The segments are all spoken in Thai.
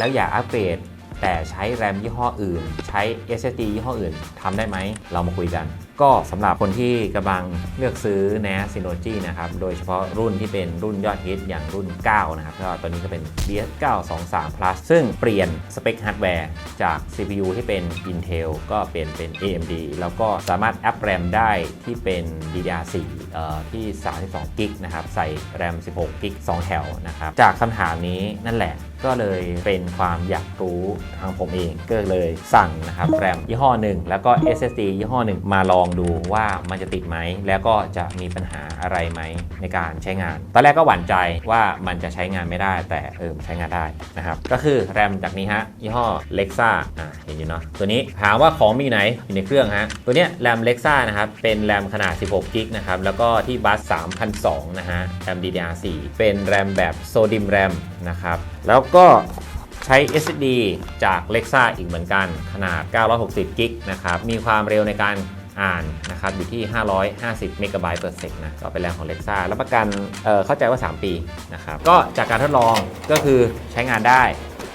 แล้วอยากอัปเกรดแต่ใช้แรมยี่ห้ออื่น ใช้ SSD ยี่ห้ออื่นทำได้ไหม เรามาคุยกัน ก็สำหรับคนที่กำลังเลือกซื้อ NAS Synology นะครับ โดยเฉพาะรุ่นที่เป็นรุ่นยอดฮิตอย่างรุ่น 9 นะครับก็ตัวนี้ก็เป็น DS923 Plus ซึ่งเปลี่ยนสเปคฮาร์ดแวร์จาก CPU ที่เป็น Intel ก็เปลี่ยนเป็น AMD แล้วก็สามารถอัพแรมได้ที่เป็น DDR4 เอ่ที่ 32 กิกนะครับ ใส่แรม 16 กิก 2 แถวนะครับ จากคำถามนี้นั่นแหละก็เลยเป็นความอยากรู้ทางผมเอง ก็เลยสั่งนะครับแรมยี่ห้อหนึ่งแล้วก็ SSD ยี่ห้อหนึ่งมาลองดูว่ามันจะติดไหม แล้วก็จะมีปัญหาอะไรไหมในการใช้งาน ตอนแรกก็หวั่นใจว่ามันจะใช้งานไม่ได้ แต่เออใช้งานได้นะครับ ก็คือแรมจากนี้ฮะยี่ห้อ Lexa อ่าเห็นอยู่เนาะตัวนี้ถามว่าของมีอยู่ไหนอยู่ในเครื่องฮะตัวเนี้ยแรม Lexa นะครับเป็นแรมขนาด 16กิกนะครับแล้วก็ที่บัส3,002นะฮะแรม DDR4 เป็นแรมแบบโซดิมแรมนะครับแล้วก็ใช้ SSD จาก Lexa อีกเหมือนกัน ขนาด 960 กิกนะครับ มีความเร็วในการานนะครับอยู่ที่ 550 เมกะไบต์ต่อเซกนะก็เป็นแรมของ Lexa รับประกันเเข้าใจว่า 3 ปีนะครับก็จากการทดลองก็คือใช้งานได้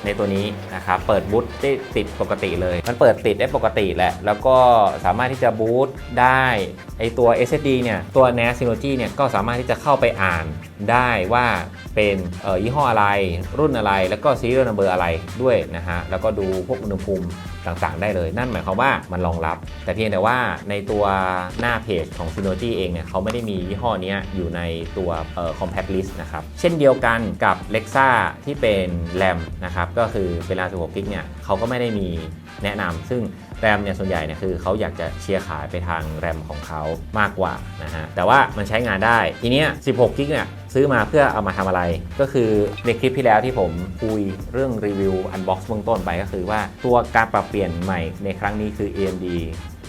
ในตัวนี้นะครับเปิดบูตได้ติดปกติเลย มันเปิดติดได้ปกติแหละ แล้วก็สามารถที่จะบูตได้ไอตัว SSD เนี่ยตัว NAS Synology เนี่ยก็สามารถที่จะเข้าไปอ่านได้ว่าเป็นยี่ห้ออะไรรุ่นอะไร แล้วก็ serial number อะไรด้วยนะฮะแล้วก็ดูพวกอุณหภูมิ ต่างๆ ได้เลย นั่นหมายความว่ามันรองรับ แต่เพียงแต่ว่าในตัวหน้าเพจของ Synology เองเนี่ยเขาไม่ได้มียี่ห้อนี้อยู่ในตัว compact list นะครับ เช่นเดียวกันกับ Lexa ที่เป็น RAM นะครับ ก็คือเป็น RAM 16กิกเนี่ยเขาก็ไม่ได้มีแนะนำซึ่งแรมเนี่ยส่วนใหญ่เนี่ยคือเขาอยากจะเชียร์ขายไปทางแรมของเขามากกว่านะฮะแต่ว่ามันใช้งานได้ทีเนี้ย 16 กิกเนี่ยซื้อมาเพื่อเอามาทำอะไร ก็คือในคลิปที่แล้วที่ผมคุยเรื่องรีวิวอันบ็อกซ์เบื้องต้นไปก็คือว่าตัวการปรับเปลี่ยนใหม่ในครั้งนี้คือ AMD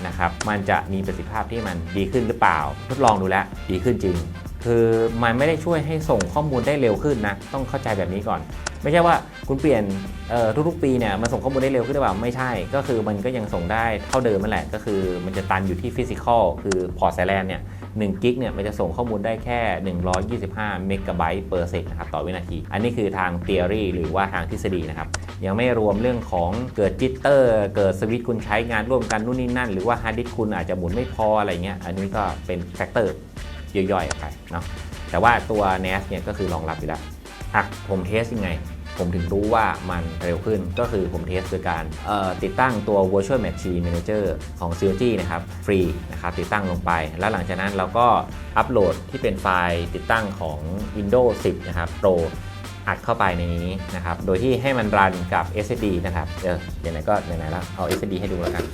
นะครับมันจะมีประสิทธิภาพที่มันดีขึ้นหรือเปล่า ทดลองดูแล้วดีขึ้นจริง คือมันไม่ได้ช่วยให้ส่งข้อมูลได้เร็วขึ้นนะ ต้องเข้าใจแบบนี้ก่อน ไม่ใช่ว่าคุณเปลี่ยนทุกๆปีเนี่ยมันส่งข้อมูลได้เร็วขึ้นหรือเปล่าไม่ใช่ ก็คือมันก็ยังส่งได้เท่าเดิมนั่นแหละ ก็คือมันจะตันอยู่ที่ฟิสิกอลคือพอร์ตไซแลนเนี่ย1กิกเนี่ยมันจะส่งข้อมูลได้แค่ 125 เมกะไบต์เปอร์เซกนะครับต่อวินาที อันนี้คือทาง t h e o r y หรือว่าทางทฤษฎีนะครับ ยังไม่รวมเรื่องของเกิดจิตเตอร์ เกิดสวิตคุณใช้งานร่วมกันนู่นนี่นั่น หรือว่าฮาร์ดดิสคุณอาจจะหมุนไม่พออะไรเงี้ยอันนี้ก็เป็นแฟกเตอร์ ย่อยๆออกไปเนาะแต่ว่าตัว NAS เนี่ยก็คือรองรับอยู่แล้วอะผมเทสยังไง ผมถึงรู้ว่ามันเร็วขึ้นก็คือผมเทสโดยการติดตั้งตัว Virtual Machine Manager ของ c o g นะครับฟรีนะครับติดตั้งลงไป แล้วหลังจากนั้นเราก็อัปโหลดที่เป็นไฟล์ติดตั้งของ Windows 10 นะครับ Pro อัดเข้าไปในนี้นะครับ โดยที่ให้มันรันกับ SSD นะครับ เออไหนๆก็ไหนๆแล้ว เอา SSD ให้ดูแล้วกัน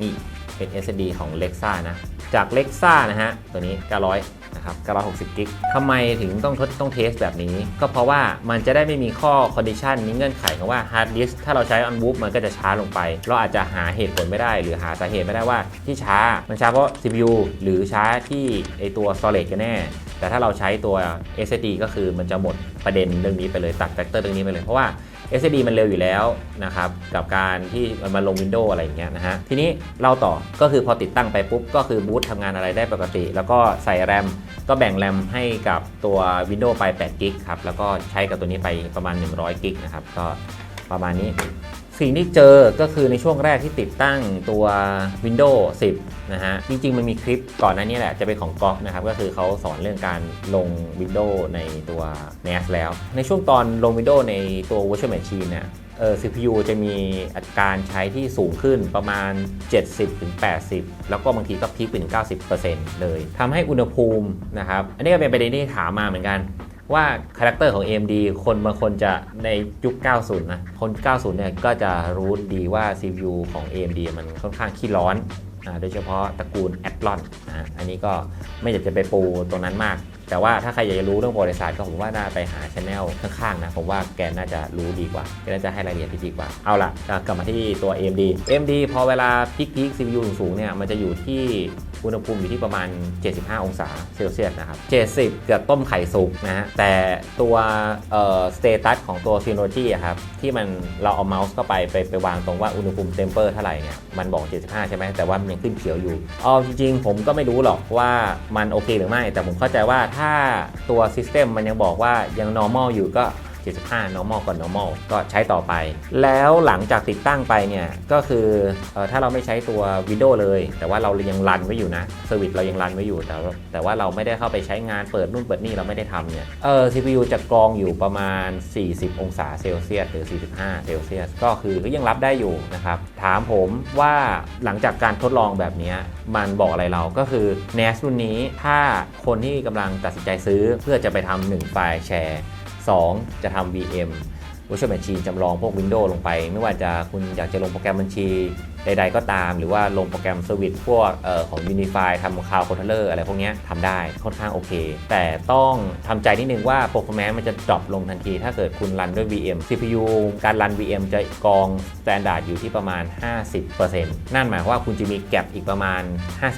นี่เป็น SSD ของ Lexa นะ จาก Lexa นะฮะ ตัวนี้ 900 นะครับ 960 กิกทำไมถึงต้องทดต้องเทสแบบนี้ ก็เพราะว่ามันจะได้ไม่มีข้อ condition มีเงื่อนไขของว่า hard disk ถ้าเราใช้ on boot มันก็จะช้าลงไป เราอาจจะหาเหตุผลไม่ได้ หรือหาสาเหตุไม่ได้ว่าที่ช้า มันช้าเพราะ CPU หรือช้าที่ไอตัว storage กันแน่ แต่ถ้าเราใช้ตัว SSD ก็คือมันจะหมดประเด็นเรื่องนี้ไปเลยตัดแฟกเตอร์เรื่องนี้ไปเลย เพราะว่า SSD มันเร็วอยู่แล้วนะครับกับการที่มันมาลง Windows อะไรอย่างเงี้ยนะฮะทีนี้เราต่อก็คือพอติดตั้งไปปุ๊บ ก็คือบูตทำงานอะไรได้ปกติ แล้วก็ใส่แรมก็แบ่งแรมให้กับตัว Windows ไป8กิกครับแล้วก็ใช้กับตัวนี้ไปประมาณ 100กิกนะครับก็ประมาณนี้ สิ่งที่เจอก็คือในช่วงแรกที่ติดตั้งตัว Windows 10 นะฮะ จริงๆ มันมีคลิปก่อนหน้านี้แหละ จะเป็นของก๊อกนะครับ ก็คือเขาสอนเรื่องการลง Windows ในตัว NAS แล้ว ในช่วงตอนลง Windows ในตัว Virtual Machine เนี่ยเออ CPU จะมีอาการใช้ที่สูงขึ้นประมาณ 70-80 แล้วก็บางทีก็พีคไปถึง 90%เลยทำให้อุณหภูมินะครับ อันนี้ก็เป็นประเด็นที่ถามมาเหมือนกัน ว่าคาแรคเตอร์ของ AMD คนบางคนจะในยุค 90 นะ คน 90 เนี่ยก็จะรู้ดีว่า CPU ของ AMD มันค่อนข้างขี้ร้อนอโดยเฉพาะตระกูล Athlon นอันนี้ก็ไม่อยากจะไปปูตรงนั้นมากแต่ว่าถ้าใครอยากจะรู้เรื่องประวัติศาสตร์ก็ผมว่าน่าไปหาช anel ข้างๆนะผมว่าแกน่าจะรู้ดีกว่าแกน่าจะให้รายละเอียดที่ดีกว่า เอาล่ะกลับมาที่ตัว AMD AMD พอเวลาพีคๆ CPU สูงๆเนี่ยมันจะอยู่ที่อุณหภูมิอยู่ที่ประมาณ 75 องศาเซลเซียสนะครับ 70เกือบต้มไข่สุกนะฮะ แต่ตัวเอ่อสเตตัสของตัว Synology อะครับ ที่มันเราเอาเมาส์เข้าไปไปไปวางตรงว่าอุณหภูมิเทมเปอร์เท่าไหร่เนี่ย มันบอก 75 ใช่ไหม แต่ว่ามันยังขึ้นเขียวอยู่เอาจริงๆ ผมก็ไม่รู้หรอกว่ามันโอเคหรือไม่ แต่ผมเข้าใจว่าถ้าตัวซิสเต็มมันยังบอกว่ายัง normal อยู่ก็ 75 normal ก่อน normal ก็ใช้ต่อไป แล้วหลังจากติดตั้งไปเนี่ย ก็คืออถ้าเราไม่ใช้ตัว Windows เลย แต่ว่าเรายังรันไว้อยู่นะเซอร์วิสเรายังรันไว้อยู่ แต่ว่าแต่ว่าเราไม่ได้เข้าไปใช้งานเปิดนู่นเปิดนี่เราไม่ได้ทำเนี่ยเออ CPU จะกรองอยู่ประมาณ 40 องศาเซลเซียสหรือ 45 เซลเซียสก็คือก็ยังรับได้อยู่นะครับ ถามผมว่าหลังจากการทดลองแบบนี้มันบอกอะไรเราก็คือ NAS รุ่นนี้ถ้าคนที่กำลังตัดสินใจซื้อเพื่อจะไปทำหนึ่งไฟล์แชร์ 2 จะทำ VM Virtual Machine จำลองพวก Windows ลงไป ไม่ว่าจะคุณอยากจะลงโปรแกรมบัญชีใดๆก็ตาม หรือว่าลงโปรแกรม Service พวกออของ Unify ทำ Cloud Controller อะไรพวกนี้ทำได้ค่อนข้างโอเค แต่ต้องทำใจนิดนึงว่า performance มันจะดรอปลงทันที ถ้าเกิดคุณรันด้วย VM CPU การรัน VM จะกอง standard อยู่ที่ประมาณ 50%นั่นหมายความว่าคุณจะมีแกลบอีกประมาณ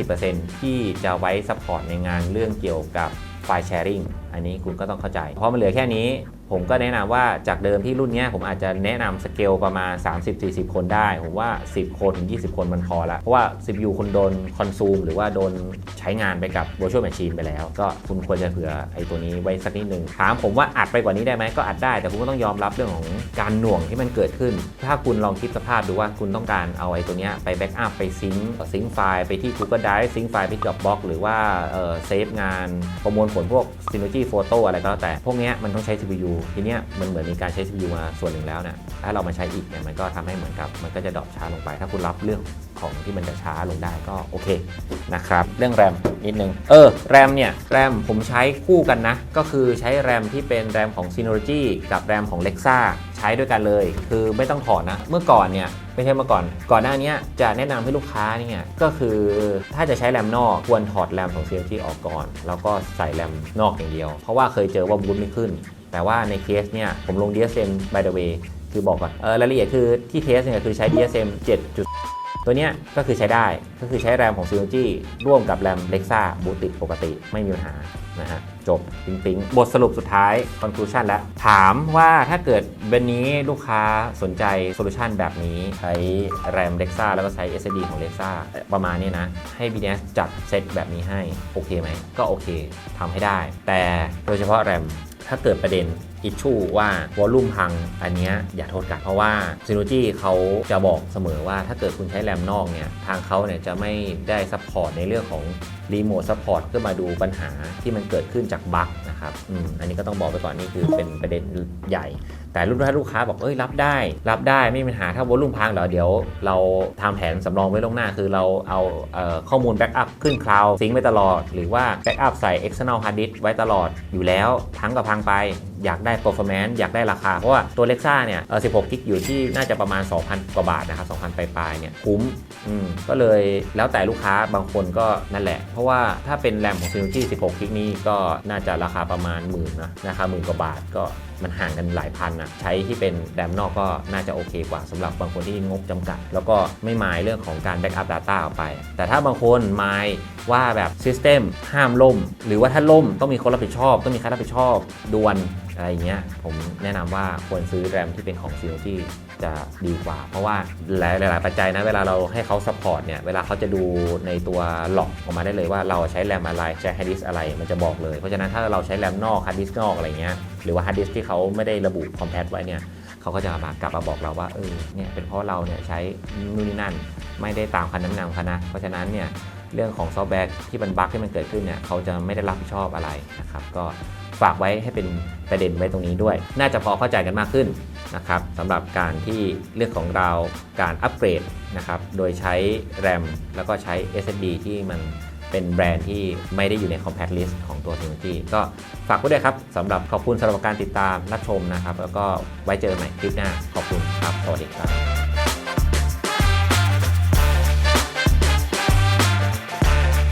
50%ที่จะไว้ support ในงานเรื่องเกี่ยวกับไฟล์แชร์ริง อันนี้คุณก็ต้องเข้าใจ เพราะมันเหลือแค่นี้ ผมก็แนะนำว่าจากเดิมที่รุ่นนี้ผมอาจจะแนะนำสเกลประมาณ 30-40 คนได้ ผมว่า 10 คนถึง 20 คนมันพอละ เพราะว่า CPU คุณโดนคอนซูมหรือว่าโดนใช้งานไปกับ Virtual Machine ไปแล้ว ก็คุณควรจะเผื่อไอ้ตัวนี้ไว้สักนิดนึง ถามผมว่าอัดไปกว่านี้ได้ไหมก็อัดได้ แต่คุณก็ต้องยอมรับเรื่องของการหน่วงที่มันเกิดขึ้น ถ้าคุณลองคิดสภาพดูว่าคุณต้องการเอาไอ้ตัวนี้ไปแบ็กอัพไปซิงค์ซิงค์ไฟล์ไปที่ Google Drive ซิงค์ไฟล์ไปกับ Box หรือว่าเออเซฟงานประมวลผลพวก Synology Photo อะไรก็แล้วแต่พวกนี้มันต้องใช้ CPU ทีเนี้ยมันเหมือนมีการใช้ CPU มาส่วนหนึ่งแล้วเนี่ยถ้าเรามาใช้อีกเนี่ยมันก็ทำให้เหมือนกับมันก็จะดรอปช้าลงไป ถ้าคุณรับเรื่องของที่มันจะช้าลงได้ก็โอเคนะครับ เรื่องแรมนิดนึง เออแรมเนี่ยแรมผมใช้คู่กันนะ ก็คือใช้แรมที่เป็นแรมของ Synology กับแรมของ Lexa ใช้ด้วยกันเลย คือไม่ต้องถอดนะ เมื่อก่อนเนี่ยไม่ใช่เมื่อก่อน ก่อนหน้านี้จะแนะนำให้ลูกค้าเนี่ยก็คือถ้าจะใช้แรมนอกควรถอดแรมของ CLG ออกก่อน แล้วก็ใส่แรมนอกอย่างเดียว เพราะว่าเคยเจอว่าบูตไม่ขึ้น แต่ว่าในเคสเนี่ยผมลง DSM by the way คือบอกก่อนเออรายละเอียดคือที่เทสเนี่ยคือใช้ DSM 7. ตัวเนี้ยก็คือใช้ได้ก็คือใช้แรมของ CLG ร่วมกับแรม Lexa บูตติดปกติไม่มีปัญหานะฮะจบปิ๊งปิงบทสรุปสุดท้าย conclusion แล้ว ถามว่าถ้าเกิดวันนี้ลูกค้าสนใจโซลูชันแบบนี้ ใช้แรม Lexa แล้วก็ใช้ SSD ของ Lexa ประมาณนี้นะ ให้ BNS จัดเซตแบบนี้ให้ โอเคไหม ก็โอเคทำให้ได้ แต่โดยเฉพาะแรม ถ้าเกิดประเด็นอิชชูว่าวอลลุ่มพังอันนี้อย่าโทษกัน เพราะว่า Synology เขาจะบอกเสมอว่าถ้าเกิดคุณใช้แรมนอกเนี่ยทางเขาเนี่ยจะไม่ได้ซัพพอร์ตในเรื่องของรีโมทซัพพอร์ตเพื่อมาดูปัญหาที่มันเกิดขึ้นจากบั๊กนะครับอืมอันนี้ก็ต้องบอกไปก่อนนี่คือเป็นประเด็นใหญ่ แต่รุ่นถ้าลูกค้าบอกเอ้ยรับได้ รับได้ไม่มีปัญหาถ้าวอลลุ่มพังเหรอเดี๋ยว เราทำแผนสำรองไว้ล่วงหน้า คือเราเอาเอ่อข้อมูลแบ็กอัพขึ้นคลาวด์ซิงค์ไว้ตลอด หรือว่าแบ็กอัพใส่ external hard disk ไว้ตลอดอยู่แล้วพังกับพังไปอยากได้ performance อยากได้ราคา เพราะว่าตัว Lexa เนี่ยเออ16กิกอยู่ที่น่าจะประมาณ 2,000 กว่าบาทนะครับ2,000ปลายๆเนี่ยคุ้มอืมก็เลยแล้วแต่ลูกค้าบางคนก็นั่นแหละ เพราะว่าถ้าเป็นแรมของ Synology 16กิกนี่ก็น่าจะราคาประมาณหมื่นนะราคาหมื่นกว่าบาทก็มันห่างกันหลายพันอะใช้ที่เป็นแรมนอกก็น่าจะโอเคกว่าสำหรับบางคนที่งบจำกัด แล้วก็ไม่หมายเรื่องของการแบ็กอัพ Data ออกไป แต่ถ้าบางคนหมายว่าแบบซิสเต็มห้ามล่ม หรือว่าถ้าล่มต้องมีคนรับผิดชอบ ต้องมีใครรับผิดชอบด่วนอะไรเงี้ยผมแนะนำว่าควรซื้อแรมที่เป็นของ Synology จะดีกว่า เพราะว่าหลายหลาย ๆ ปัจจัยนะเวลาเราให้เขาซัพพอร์ตเนี่ยเวลาเขาจะดูในตัวหลอกออกมาได้เลยว่าเราใช้แรมอะไรใช้ฮาร์ดดิสอะไรมันจะบอกเลยเพราะฉะนั้นถ้าเราใช้แรมนอกฮาร์ดดิสนอกอะไรเงี้ยหรือว่าฮาร์ดดิสที่เขาไม่ได้ระบุคอมแพตไว้เนี่ยเขาก็จะมากลับมาบอกเราว่าเออเนี่ยเป็นเพราะเราเนี่ยใช้นู่นนี่นั่นไม่ได้ตามคันน้นำเขานะเพราะฉะนั้นเนี่ยเรื่องของซอฟต์แวร์ที่มันบั๊กที่มันเกิดขึ้นเนี่ยเขาจะไม่ได้รับผิดชอบอะไรนะครับก็ ฝากไว้ให้เป็นประเด็นไว้ตรงนี้ด้วย น่าจะพอเข้าใจกันมากขึ้นนะครับสำหรับการที่เรื่องของเราการอัปเกรดนะครับโดยใช้ RAM แล้วก็ใช้ SSD ที่มันเป็นแบรนด์ที่ไม่ได้อยู่ใน Compact List ของตัว Synology ก็ฝากไว้ด้วยครับสำหรับขอบคุณสำหรับการติดตามรับชมนะครับ แล้วก็ไว้เจอกันใหม่คลิปหน้าขอบคุณครับ สวัสดีครับ